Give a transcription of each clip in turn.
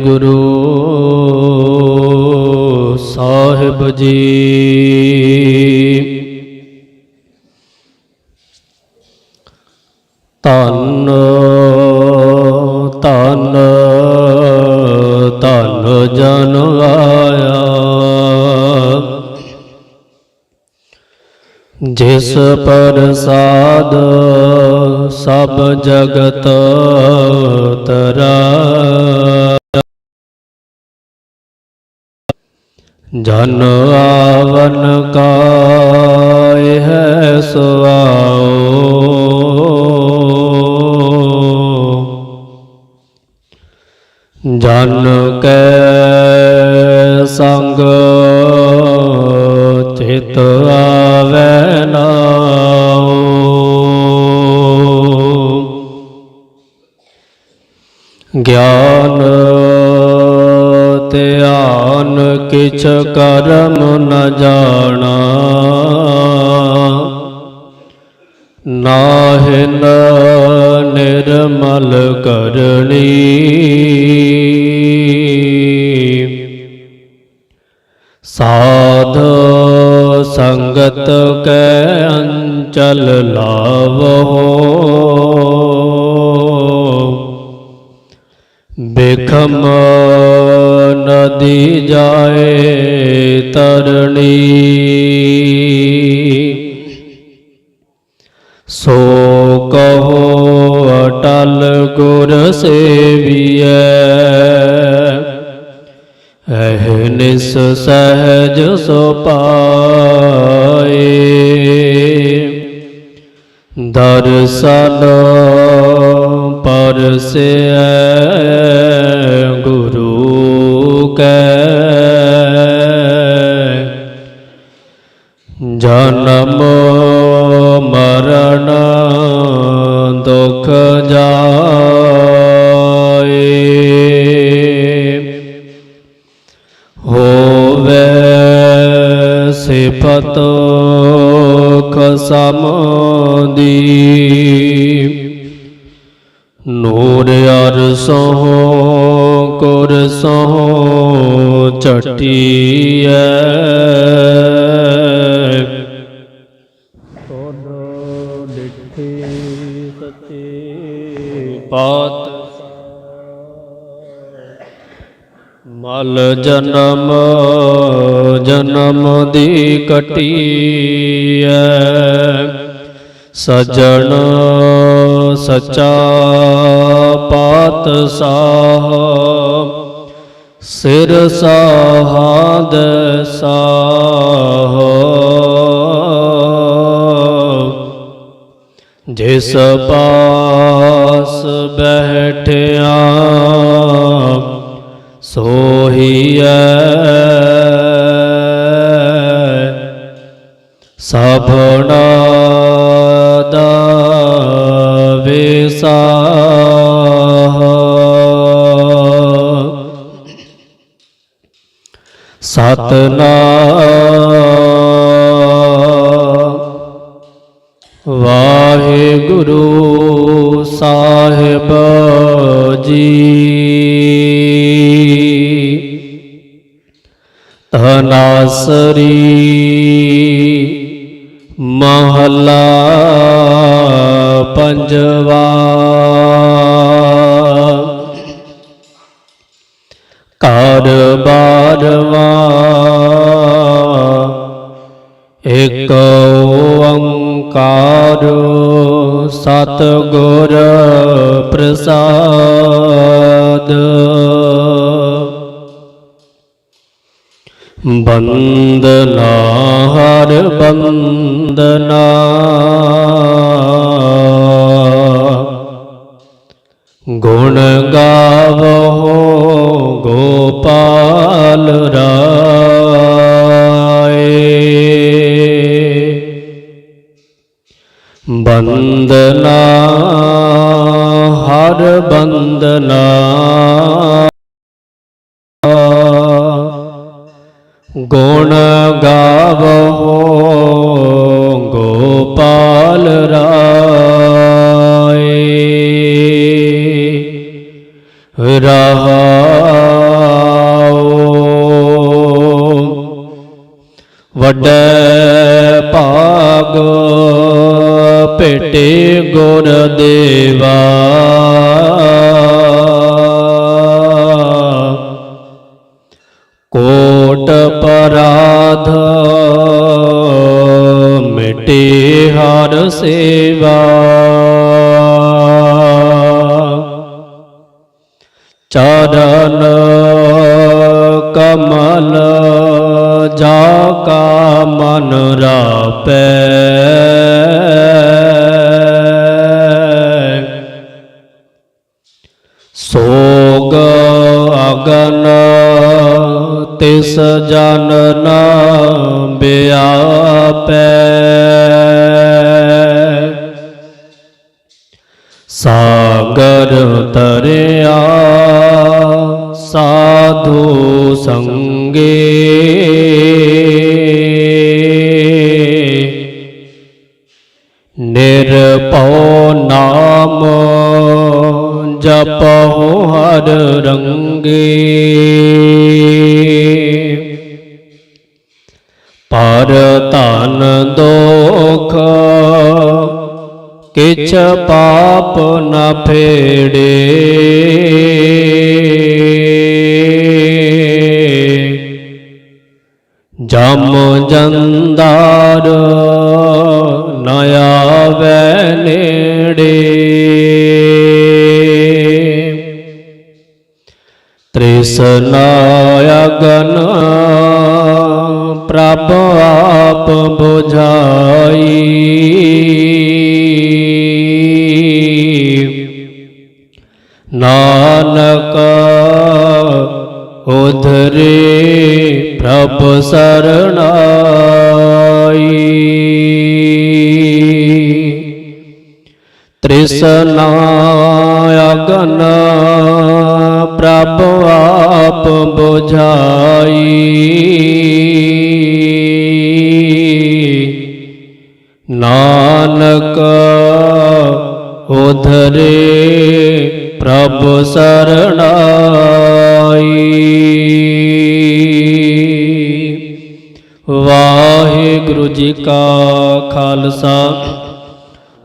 ਗੁਰੂ ਸਾਹਿਬ ਜੀ। ਤਨ ਤਨ ਤਨ ਜਨ ਆਇਆ। ਜਿਸ ਪ੍ਰਸਾਦ ਸਭ ਜਗਤ ਤਰਾ ਜਨ ਆਵਨ ਕਾਇ ਹੈ ਸੁਆਓ ਜਨ ਕੈ ਸੰਗ ਚਿਤ ਆਵੈ ਨਾਉ। ਗਿਆਨ ਧਿਆਨ ਕਿਛ ਕਰਮ ਨ ਜਾਣਾ। ਨਾਹਿਨ ਨਿਰਮਲ ਕਰਣੀ ਸਾਧ ਸੰਗਤ ਕੈ ਅੰਚਲ ਲਾਵੋ। ਬਿਖਮ ਨਦੀ ਜਾਏ ਤਰਣੀ। ਸੋ ਕਹੋ ਅਟਲ ਗੁਰ ਸੇਵੀਐ ਅਹਨਿਸ ਸਹਜ ਸੁਪਾਏ ਦਰਸਨ ਪਰਸੈ ਗੁਰੂ ਕੈ। ਜਨਮ ਮਰਨ ਦੁਖ ਜਾਏ। ਹੋਵੇ ਸਿਫਤ ਖਸਮ ਦੀ ਨੂਰ ਅਰਸੋਂ ਕੁਰਸੋਂ ਚਟੀਐ ਤੋਦ ਡਿਠੀ ਸੱਚੇ ਪਾਤ। ਮਲ ਜਨਮ ਜਨਮ ਦੀ ਕਟੀਐ। ਸਜਣ ਸਚਾ ਪਾਤ ਸਾਹ। ਸਿਰ ਸਾਹਾਦ ਸਾਹ। ਜਿਸ ਪਾਸ ਬੈਠਿਆ ਸੋਹੀਐ ਸਭਨਾ ਦਾ ਵਿਸਾਹ ਸਤਨਾਮ ਬਾਰਵਾ। ਇਕ ਓੰਕਾਰ ਸਤ ਗੁਰ ਪ੍ਰਸਾਦ। ਬੰਦਨਾ ਹਰ ਬੰਦਨਾ ਗੁਣ ਗਾਵੋ ਗੋਪਾਲ ਰਾਏ। ਬੰਦਨਾ ਹਰ ਬੰਦਨਾ। ਭਾਗ ਭੇਟੇ ਗੁਰ ਦੇਵਾ। ਕੋਟ ਪਰਾਧ ਮਿਟੇ ਹਰ ਸੇਵਾ। ਚਰਨ ਰਾਪੈ ਸੋਗ ਅਗਨ ਤਿਸ ਜਨ ਨ ਬਿਆਪੈ। ਜਪਹੁ ਹਰ ਰੰਗੇ। ਪਰ ਧਨ ਦੋਖ ਕਿਛ ਪਾਪ ਨ ਫੇੜੇ। ਜਮ ਜੰਦਾਰ ਨ ਆਵੈ ਤ੍ਰਿਸ਼ਨਾ ਅਗਨ ਪ੍ਰਭ ਆਪ 부ਝਾਈ ਨਾਨਕ ਉਧਰੇ ਪ੍ਰਭ ਸਰਣਾਈ। ਤ੍ਰਿਸ਼ਨਾ ਅਗਨ ਪ੍ਰਭ ਆਪ ਬੁਝਾਈ। ਨਾਨਕ ਉਧਰੇ ਪ੍ਰਭ ਸਰਣਾਈ। ਵਾਹਿਗੁਰੂ ਜੀ ਕਾ ਖਾਲਸਾ।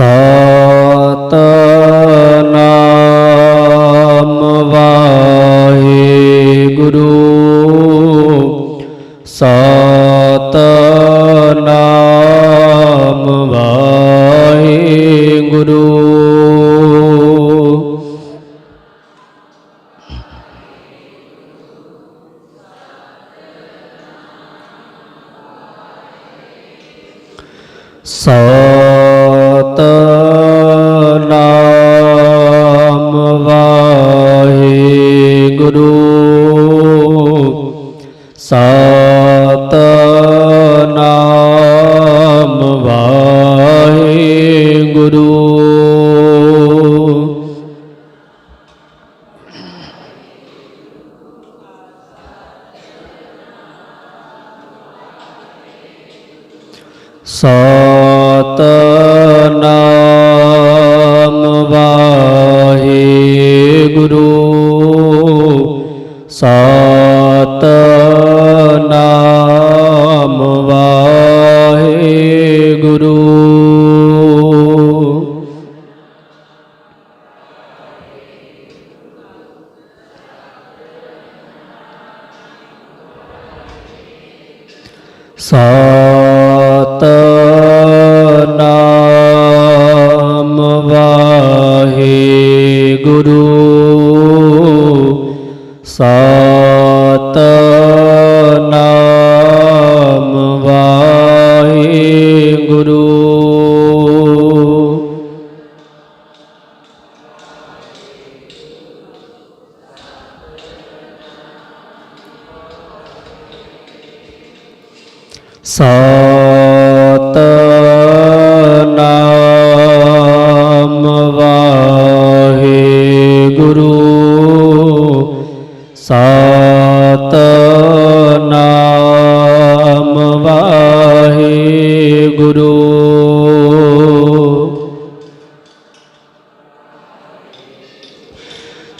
ਸਤਨਾਮ ਵਾਹਿਗੁਰੂ। ਸਾ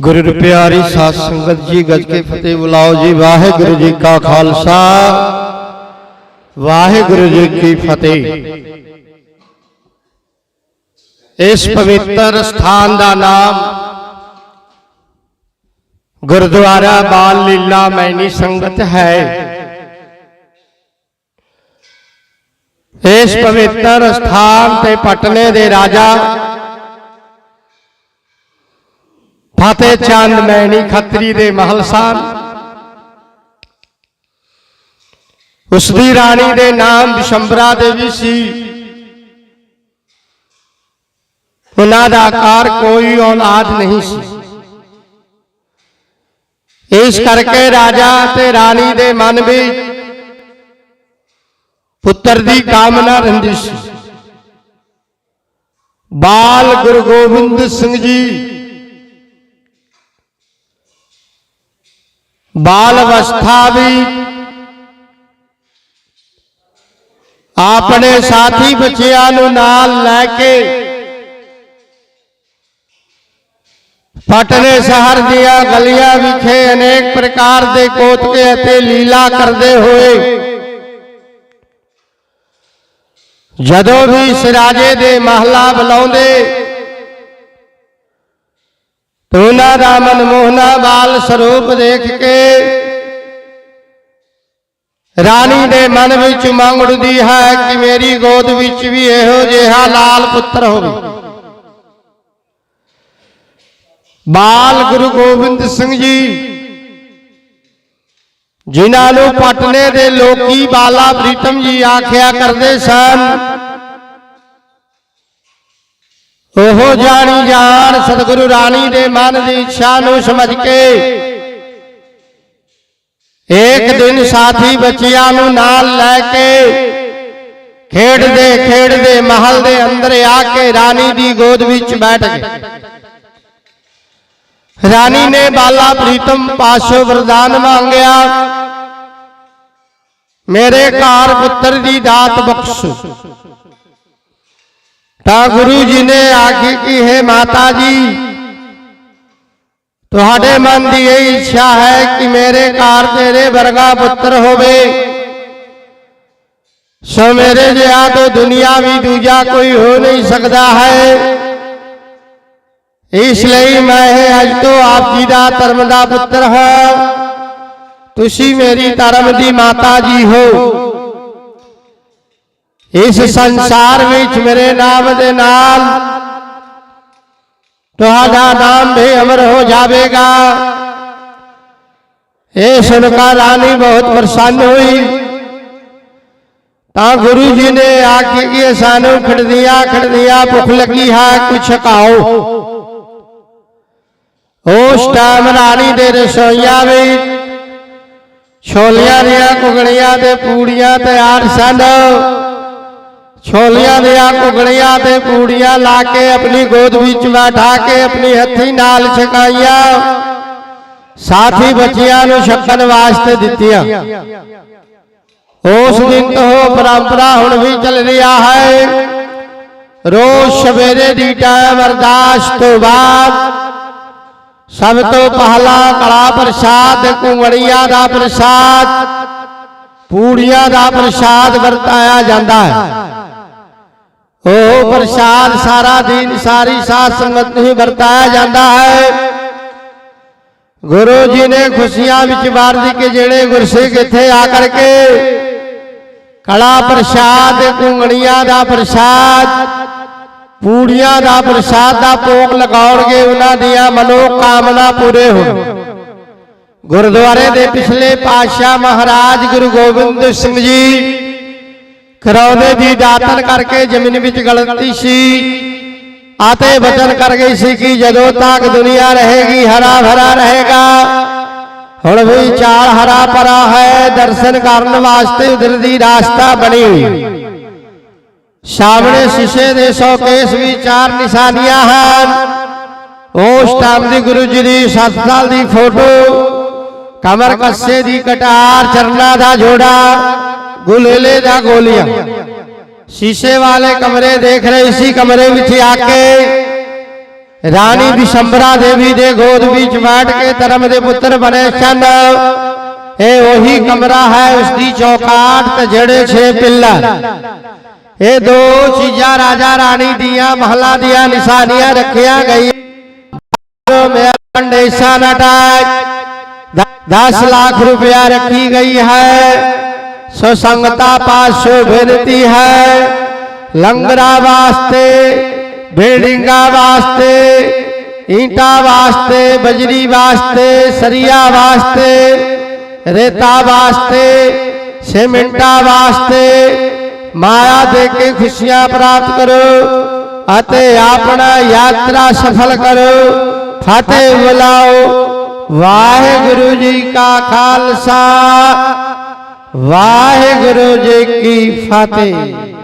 ਗੁਰੂ ਦੀ ਪਿਆਰੀ ਸਾਧ ਸੰਗਤ ਜੀ, ਗੱਜ ਕੇ ਫਤਿਹ ਬੁਲਾਓ ਜੀ। ਵਾਹਿਗੁਰੂ ਜੀ ਕਾ ਖਾਲਸਾ। ਵਾਹਿਗੁਰੂ ਜੀ ਕੀ ਫਤਿਹ। ਇਸ ਪਵਿੱਤਰ ਸਥਾਨ ਦਾ ਨਾਮ ਗੁਰਦੁਆਰਾ ਬਾਲ ਲੀਲਾ ਮੈਨੀ ਸੰਗਤ ਹੈ। ਇਸ ਪਵਿੱਤਰ ਸਥਾਨ ਤੇ ਪਟਨੇ ਦੇ ਰਾਜਾ ਫਤਿਹ ਚੰਦ ਮੈਣੀ ਖੱਤਰੀ ਦੇ ਮਹਲ ਸਨ। ਉਸ ਦੀ ਰਾਣੀ ਦੇ ਨਾਮ ਵਿਸ਼ੰਬਰਾ ਦੇਵੀ ਸੀ। ਉਹਨਾਂ ਦਾ ਆਕਾਰ ਕੋਈ ਔਲਾਦ ਨਹੀਂ ਸੀ। ਇਸ ਕਰਕੇ ਰਾਜਾ ਤੇ ਰਾਣੀ ਦੇ ਮਨ ਵਿੱਚ ਪੁੱਤਰ ਦੀ ਕਾਮਨਾ ਰਹਿੰਦੀ ਸੀ। ਬਾਲ ਗੁਰੂ ਗੋਬਿੰਦ ਸਿੰਘ ਜੀ ਬਾਲ ਅਵਸਥਾ ਵੀ ਆਪਣੇ ਸਾਥੀ ਬੱਚਿਆਂ ਨੂੰ ਨਾਲ ਲੈ ਕੇ ਪਟਨੇ ਸ਼ਹਿਰ ਦੀਆਂ ਗਲੀਆਂ ਵਿਖੇ ਅਨੇਕ ਪ੍ਰਕਾਰ ਦੇ ਕੋਤਕੇ ਅਤੇ ਲੀਲਾ ਕਰਦੇ ਹੋਏ। ਜਦੋਂ ਵੀ ਇਸ ਰਾਜੇ ਦੇ ਮਹਲਾ ਬੁਲਾਉਂਦੇ ਤੇ ਉਹਨਾਂ ਦਾ ਮਨਮੋਹਨਾ ਬਾਲ ਸਰੂਪ ਦੇਖ ਕੇ। ਰਾਣੀ ਦੇ ਮਨ ਵਿੱਚ ਮੰਗ ਉੱਠਦੀ ਹੈ ਕਿ ਮੇਰੀ ਗੋਦ ਵਿੱਚ ਵੀ ਇਹੋ ਜਿਹਾ ਲਾਲ ਪੁੱਤਰ ਹੋਵੇ। ਬਾਲ ਗੁਰੂ ਗੋਬਿੰਦ ਸਿੰਘ ਜੀ, ਜਿਨ੍ਹਾਂ ਨੂੰ ਪਟਨੇ ਦੇ ਲੋਕੀ ਬਾਲਾ ਪ੍ਰੀਤਮ ਜੀ ਆਖਿਆ ਕਰਦੇ ਸਨ ਉਹ ਜਾਣੀ ਜਾਣ ਸਤਿਗੁਰੂ ਰਾਣੀ ਦੇ ਮਨ ਦੀ ਇੱਛਾ ਨੂੰ ਸਮਝ ਕੇ। ਇੱਕ ਦਿਨ ਸਾਥੀ ਬੱਚਿਆਂ ਨੂੰ ਨਾਲ ਲੈ ਕੇ ਖੇਡਦੇ ਖੇਡਦੇ ਮਹਲ ਦੇ ਅੰਦਰ ਆ ਕੇ ਰਾਣੀ ਦੀ ਗੋਦ ਵਿੱਚ ਬੈਠ ਗਏ। ਰਾਣੀ ਨੇ ਬਾਲਾ ਪ੍ਰੀਤਮ ਪਾਸ਼ੋ ਵਰਦਾਨ ਮੰਗਿਆ। ਮੇਰੇ ਘਰ ਪੁੱਤਰ ਦੀ ਦਾਤ ਬਖਸ਼ੋ। ਤਾਂ ਗੁਰੂ ਜੀ ਨੇ ਆਖੀ ਕਿ ਹੈ ਮਾਤਾ ਜੀ ਤੁਹਾਡੇ ਮਨ ਦੀ ਇਹ ਇੱਛਾ ਹੈ ਕਿ ਮੇਰੇ ਘਰ ਤੇਰੇ ਵਰਗਾ ਪੁੱਤਰ ਹੋਵੇ। ਸੋ ਮੇਰੇ ਜਿਹਾ ਤੋਂ ਦੁਨੀਆ ਵੀ ਦੂਜਾ ਕੋਈ ਹੋ ਨਹੀਂ ਸਕਦਾ ਹੈ। ਇਸ ਲਈ ਮੈਂ ਅੱਜ ਤੋਂ ਆਪ ਜੀ ਦਾ ਧਰਮ ਦਾ ਪੁੱਤਰ ਹਾਂ। ਤੁਸੀਂ ਮੇਰੀ ਧਰਮ ਦੀ ਮਾਤਾ ਜੀ ਹੋ। ਇਸ ਸੰਸਾਰ ਵਿੱਚ ਮੇਰੇ ਨਾਮ ਦੇ ਨਾਲ ਤੁਹਾਡਾ ਨਾਮ ਵੀ ਅਮਰ ਹੋ ਜਾਵੇਗਾ। ਇਹ ਸੁਣ ਕੇ ਰਾਣੀ ਬਹੁਤ ਪ੍ਰਸੰਨ ਹੋਈ। ਤਾਂ ਗੁਰੂ ਜੀ ਨੇ ਆਖਿਆ ਕਿ ਸਾਨੂੰ ਖੜਦੀਆਂ ਖੜਦੀਆਂ ਭੁੱਖ ਲੱਗੀ ਹੈ ਕੁਛ ਖਾਓ। ਉਸ ਟਾਈਮ ਰਾਣੀ ਦੇ ਰਸੋਈਆਂ ਵਿੱਚ ਛੋਲੀਆਂ ਦੀਆਂ ਕੁਗੜੀਆਂ ਤੇ ਪੂੜੀਆਂ ਤਿਆਰ ਸਨ। ਛੋਲੀਆਂ ਦੀਆਂ ਕੁਗੜੀਆਂ ਤੇ ਪੂੜੀਆਂ ਲਾ ਕੇ ਆਪਣੀ ਗੋਦ ਵਿੱਚ ਬੈਠਾ ਕੇ ਆਪਣੀ ਹੱਥੀ ਨਾਲ ਛਕਾਈਆਂ। ਸਾਥੀ ਬੱਚਿਆਂ ਨੂੰ ਛਕਣ ਵਾਸਤੇ ਦਿੱਤੀਆਂ। ਉਸ ਦਿਨ ਤੋਂ ਪਰੰਪਰਾ ਹੁਣ ਵੀ ਚੱਲ ਰਿਹਾ ਹੈ। ਰੋਜ਼ ਸਵੇਰੇ ਦੀ ਟਾਈਮ ਅਰਦਾਸ ਤੋਂ ਬਾਅਦ ਸਭ ਤੋਂ ਪਹਿਲਾ ਕੜਾ ਪ੍ਰਸਾਦ ਕੁੰਗੜੀਆਂ ਦਾ ਪ੍ਰਸਾਦ। ਪੂੜੀਆਂ ਦਾ ਪ੍ਰਸਾਦ ਵਰਤਾਇਆ ਜਾਂਦਾ ਹੈ। ਉਹ ਪ੍ਰਸਾਦ ਸਾਰਾ ਦਿਨ, ਸਾਰੀ ਸਾਧ ਸੰਗਤ ਨੂੰ ਹੀ ਵਰਤਾਇਆ ਜਾਂਦਾ ਹੈ। ਗੁਰੂ ਜੀ ਨੇ ਖੁਸ਼ੀਆਂ ਵਿੱਚ ਵਾਰਦੀ ਕੇ ਜਿਹੜੇ ਗੁਰਸਿੱਖ ਇੱਥੇ ਆ ਕਰਕੇ ਕਲਾ ਪ੍ਰਸਾਦ ਕੁੰਗੜੀਆਂ ਦਾ ਪ੍ਰਸਾਦ, ਪੂੜੀਆਂ ਦਾ ਪ੍ਰਸਾਦ ਦਾ ਭੋਗ ਲਗਾਉਣਗੇ, ਉਹਨਾਂ ਦੀਆਂ ਮਨੋ ਕਾਮਨਾ ਪੂਰੇ ਹੋਣ। ਗੁਰਦੁਆਰੇ ਦੇ ਪਿਛਲੇ ਪਾਤਸ਼ਾਹ ਮਹਾਰਾਜ ਗੁਰੂ ਗੋਬਿੰਦ ਸਿੰਘ ਜੀ ਕਰੌਦੇ ਦੀ ਦਾਤਨ ਕਰਕੇ ਜ਼ਮੀਨ ਵਿੱਚ ਗਲਤੀ ਸੀ। ਆਤੇ ਵਚਨ ਕਰ ਗਈ ਸੀ ਕਿ ਜਦੋਂ ਤੱਕ ਦੁਨੀਆ ਰਹੇਗੀ, ਹਰਾ ਭਰਾ ਰਹੇਗਾ। ਹੁਣ ਵੀ ਚਾਰ ਹਰਾ ਭਰਾ ਹੈ, ਦਰਸ਼ਨ ਕਰਨ ਵਾਸਤੇ ਉਧਰ ਦੀ ਰਾਸਤਾ ਬਣੀ। ਹੋਈ ਸਾਹਮਣੇ ਸ਼ੀਸ਼ੇ ਦੇ ਸੌਕੇਸ਼ ਵੀ ਚਾਰ ਨਿਸ਼ਾਨੀਆਂ ਹਨ। ਉਸ ਟਾਈਮ ਦੀ ਗੁਰੂ ਜੀ ਦੀ 7 ਸਾਲ ਦੀ ਫੋਟੋ ਕਮਰ ਕੱਸੇ ਦੀ ਕਟਾਰ, ਚਰਨਾ ਦਾ ਜੋੜਾ। ਗੁਲੇਲੇ ਦਾ ਗੋਲੀਆਂ ਸ਼ੀਸ਼ੇ ਵਾਲੇ ਕਮਰੇ ਦੇਖ ਰਹੇ ਸੀ ਕਮਰੇ ਵਿੱਚ ਆ ਕੇ ਰਾਣੀ ਵਿਸ਼ੰਬਰਾ ਦੇਵੀ ਦੇ ਗੋਦ ਵਿੱਚ ਬੈਠ ਕੇ ਧਰਮ ਦੇ ਪੁੱਤਰ ਬਣੇ ਸਨ ਇਹ ਉਹੀ ਕਮਰਾ ਹੈ ਉਸ ਦੀ ਚੌਕਾਟ ਤੇ ਜਿਹੜੇ ਛੇ ਪਿੱਲਰ ਇਹ ਦੋ ਚੀਜ਼ਾਂ ਰਾਜਾ ਰਾਣੀ ਦੀਆਂ ਮਹਲਾ ਦੀਆਂ ਨਿਸ਼ਾਨੀਆਂ ਰੱਖੀਆਂ ਗਈਆਂ ਮੇਰਾ ਕੰਡੇਸ਼ਨ ਅਟੈਕ 10 ਲੱਖ रुपया रखी गई है ਸੋ ਸੰਗਤਾ ਪਾਸੋ ਬੇਨਤੀ ਹੈ। ਲੰਗਰਾ ਵਾਸਤੇ, ਬਿਲਡਿੰਗਾ ਵਾਸਤੇ, ਈਟਾ ਵਾਸਤੇ, ਬਜਰੀ ਵਾਸਤੇ, ਸਰੀਆ ਵਾਸਤੇ, ਰੇਤਾ ਵਾਸਤੇ, ਸਿਮਿੰਟਾ ਵਾਸਤੇ, ਮਾਇਆ ਦੇ ਕੇ ਖੁਸ਼ੀਆਂ ਪ੍ਰਾਪਤ ਕਰੋ ਅਤੇ ਆਪਣਾ ਯਾਤਰਾ ਸਫਲ ਕਰੋ। ਫਤਿਹ ਬੁਲਾਓ। ਵਾਹਿਗੁਰੂ ਜੀ ਕਾ ਖਾਲਸਾ। ਵਾਹਿਗੁਰੂ ਜੀ ਕੀ ਫਤਿਹ।